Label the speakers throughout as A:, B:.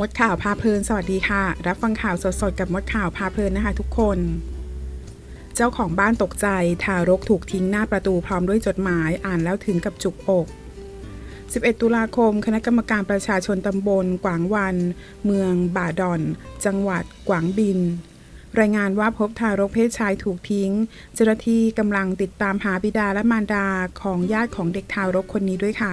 A: มดข่าวพาเพลินสวัสดีค่ะ รับฟังข่าวสดๆกับมดข่าวพาเพลินนะคะทุกคน เจ้าของบ้านตกใจทารกถูกทิ้งหน้าประตูพร้อมด้วยจดหมายอ่านแล้วถึงกับจุกอก 11 ตุลาคม คณะกรรมการประชาชนตำบล กวางวัน เมือง บ่าดอน จังหวัด กวางบิน รายงานว่าพบทารกเพศชายถูกทิ้ง เจ้าหน้าที่กำลังติดตามหาบิดาและมารดาของญาติของเด็กทารกคนนี้ด้วยค่ะ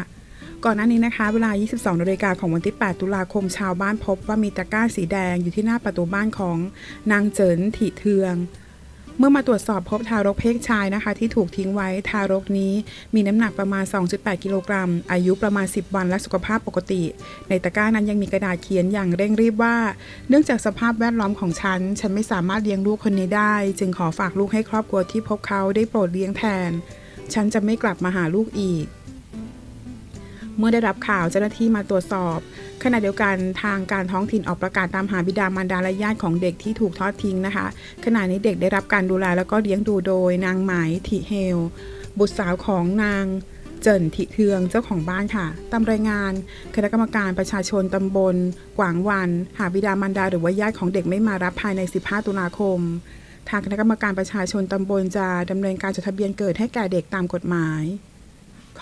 A: ก่อนหน้านี้นะคะ เวลา 22นาฬิกาของวันที่ 8 ตุลาคมชาวบ้านพบว่ามีตะกร้าสีแดงอยู่ที่หน้าประตูบ้านของนางเจินถิเทือง เมื่อมาตรวจสอบพบทารกเพศชายนะคะ ที่ถูกทิ้งไว้ทารกนี้มีน้ำหนักประมาณ 2.8 กิโลกรัม อายุประมาณ 10 วันและสุขภาพปกติ ในตะกร้านั้นยังมีกระดาษเขียนอย่างเร่งรีบว่า เนื่องจากสภาพแวดล้อมของฉัน ฉันไม่สามารถเลี้ยงลูกคนนี้ได้ จึงขอฝากลูกให้ครอบครัวที่พบเขาได้โปรดเลี้ยงแทน ฉันจะไม่กลับมาหาลูกอีก เมื่อได้รับข่าวเจ้าหน้าที่มาตรวจสอบ ขณะเดียวกันทางการท้องถิ่นออกประกาศตามหาบิดามารดาและญาติของเด็กที่ถูกทอดทิ้งนะคะ ขณะนี้เด็กได้รับการดูแลแล้วก็เลี้ยงดูโดยนางไหมทิเฮล บุตรสาวของนางเจินทิเทืองเจ้าของบ้านค่ะ ตามรายงาน คณะกรรมการประชาชนตำบล กวางวัน หาบิดามารดาหรือว่าญาติของเด็กไม่มารับภายใน 15 ตุลาคม ทางคณะกรรมการประชาชนตำบลจะดำเนินการจดทะเบียนเกิดให้แก่เด็กตามกฎหมาย